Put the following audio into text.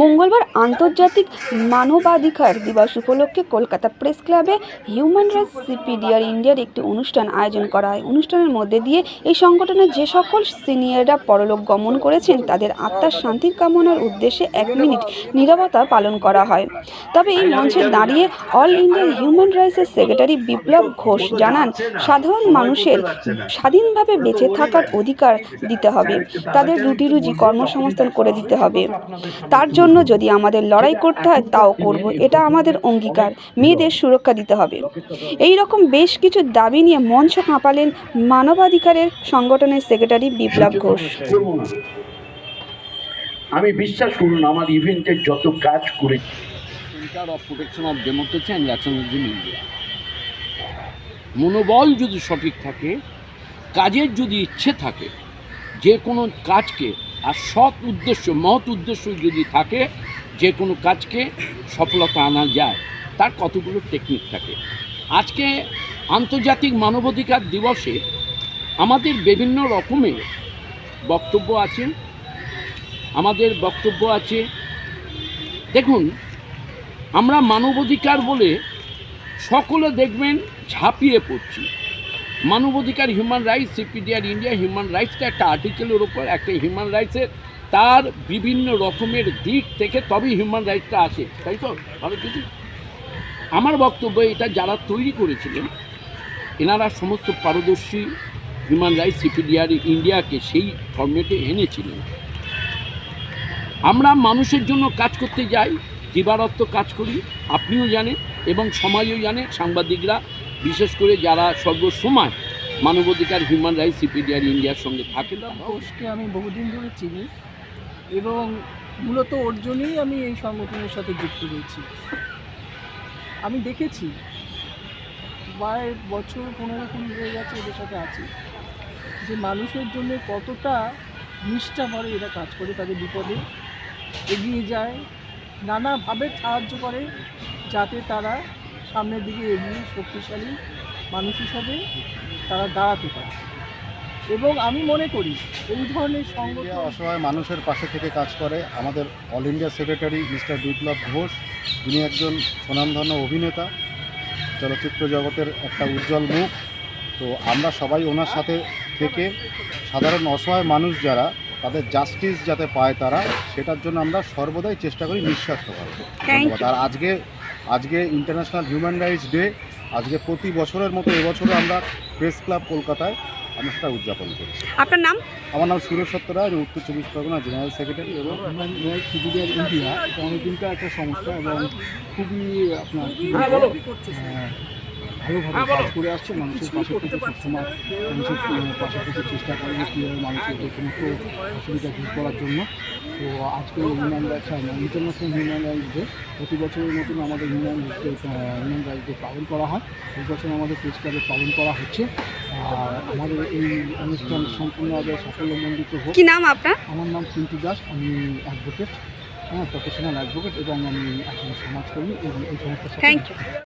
মঙ্গলবার আন্তর্জাতিক মানবাধিকার দিবস উপলক্ষে কলকাতা প্রেস ক্লাবে হিউম্যান রাইটস সিপিডিআর ইন্ডিয়ার একটি অনুষ্ঠান আয়োজন করা হয়। অনুষ্ঠানের মধ্যে দিয়ে এই সংগঠনের যে সকল সিনিয়ররা পরলোক গমন করেছেন, তাদের আত্মার শান্তির কামনার উদ্দেশ্যে এক মিনিট নীরবতা পালন করা হয়। তবে এই মঞ্চে দাঁড়িয়ে অল ইন্ডিয়া হিউম্যান রাইটসের সেক্রেটারি বিপ্লব ঘোষ জানান, সাধারণ মানুষের স্বাধীনভাবে বেঁচে থাকার অধিকার দিতে হবে। তাদের রুটি রুজি কর্মসংস্থান করে দিতে হবে। তার জন্য যদি আমাদের লড়াই করতে হয় তাও করব। এটা আমাদের অঙ্গীকার। মেয়েদের সুরক্ষা দিতে হবে। এই রকম বেশ কিছু দাবি নিয়ে মঞ্চ কাঁপালেন মানবাধিকারের সংগঠনের সেক্রেটারি বিপ্লব ঘোষ। আমি বিশ্বাস করুন আমার ইভেন্টের যত কাজ করেছি। Centre of protection of democracy and nationalism India মনোবল যদি সঠিক থাকে কাজের যদি ইচ্ছে থাকে যে কোনো কাজকে আর সৎ উদ্দেশ্য, মহৎ উদ্দেশ্য যদি থাকে, যে কোনো কাজকে সফলতা আনা যায়, তার কতগুলো টেকনিক থাকে। আজকে আন্তর্জাতিক মানবাধিকার দিবসে আমাদের বিভিন্ন রকমের বক্তব্য আছে। আমাদের বক্তব্য আছে, দেখুন, আমরা মানবাধিকার বলে সকলে দেখবেন ঝাঁপিয়ে পড়ছি। মানবাধিকার human rights CPDR India human রাইটসটা একটা আর্টিকেলের ওপর একটা হিউম্যান রাইটসের তার বিভিন্ন রকমের দিক থেকে তবেই হিউম্যান রাইটসটা আসে, তাই তো? ভালো কিছু? আমার বক্তব্য এটা, যারা তৈরি করেছিলেন, এনারা সমস্ত পারদর্শী হিউম্যান রাইটস সিপিডিআর ইন্ডিয়াকে সেই ফর্মেটে এনেছিলেন। আমরা মানুষের জন্য কাজ করতে যাই দিবারত্ব কাজ করি, আপনিও জানেন এবং সমাজও জানে, সাংবাদিকরা বিশেষ করে যারা সর্বসময় মানবাধিকার হিউম্যান রাইটস সিপিডিআর ইন্ডিয়ার সঙ্গে বিপ্লব ঘোষকে আমি বহুদিন ধরে চিনি এবং মূলত ওর জন্যই আমি এই সংগঠনের সাথে যুক্ত রয়েছি আমি দেখেছি, প্রায় বছর পনেরো কুড়ি হয়ে গেছে এদের সাথে আছি, যে মানুষের জন্য কতটা নিষ্ঠাভরে এরা কাজ করে, তাদের বিপদে এগিয়ে যায়, নানাভাবে সাহায্য করে, যাতে তারা সামনের দিকে এগিয়ে শক্তিশালী মানুষ হিসাবে তারা দাঁড়াতে পারে। এবং আমি মনে করি এই ধরনের সংগঠন অসহায় মানুষের পাশে থেকে কাজ করে। আমাদের all India secretary mister Biplab Ghosh যিনি একজন স্বনামধন্য অভিনেতা চলচ্চিত্র জগতের একটা উজ্জ্বল মুখ। তো আমরা সবাই ওনার সাথে থেকে সাধারণ অসহায় মানুষ যারা তাদের জাস্টিস যাতে পায় তারা সেটার জন্য আমরা সর্বদাই চেষ্টা করি নিঃস্বার্থভাবে। ধন্যবাদ। আর আজকে আজকে ইন্টারন্যাশনাল হিউম্যান রাইটস ডে আজকে প্রতি বছরের মতো এবছরও আমরা প্রেস ক্লাব কলকাতায় আমরা সেটা উদযাপন করি আপনার নাম? আমার নাম সুরেশ সত্য রায় আমি উত্তর চব্বিশ পরগনা জেনারেল সেক্রেটারি এবং হিউম্যান রাইটস সিপিডিআর ইন্ডিয়া এটা অনেকদিনকার একটা সংস্থা এবং খুবই আপনার হ্যাঁ। আহ, ভালোভাবে কাজ করে আসছে মানুষের পাশে থেকে সবসময় মানুষের পাশে থেকে চেষ্টা করে কীভাবে মানুষের যে সমস্ত অসুবিধা দূর করার জন্য। তো আজকে human rights international human rights day প্রতি বছরের মতন আমাদের human rights human rights day পালন করা হয়। এই বছর আমাদের প্রেস ক্লাবে পালন করা হচ্ছে। আর আমাদের এই অনুষ্ঠান সম্পূর্ণভাবে সাফল্যমণ্ডিত হোক। কি নাম আপনার? আমার নাম পিন্টু দাস আমি অ্যাডভোকেট হ্যাঁ প্রফেশনাল অ্যাডভোকেট এবং আমি এখন সমাজকর্মী এবং এই সমস্ত থ্যাংক ইউ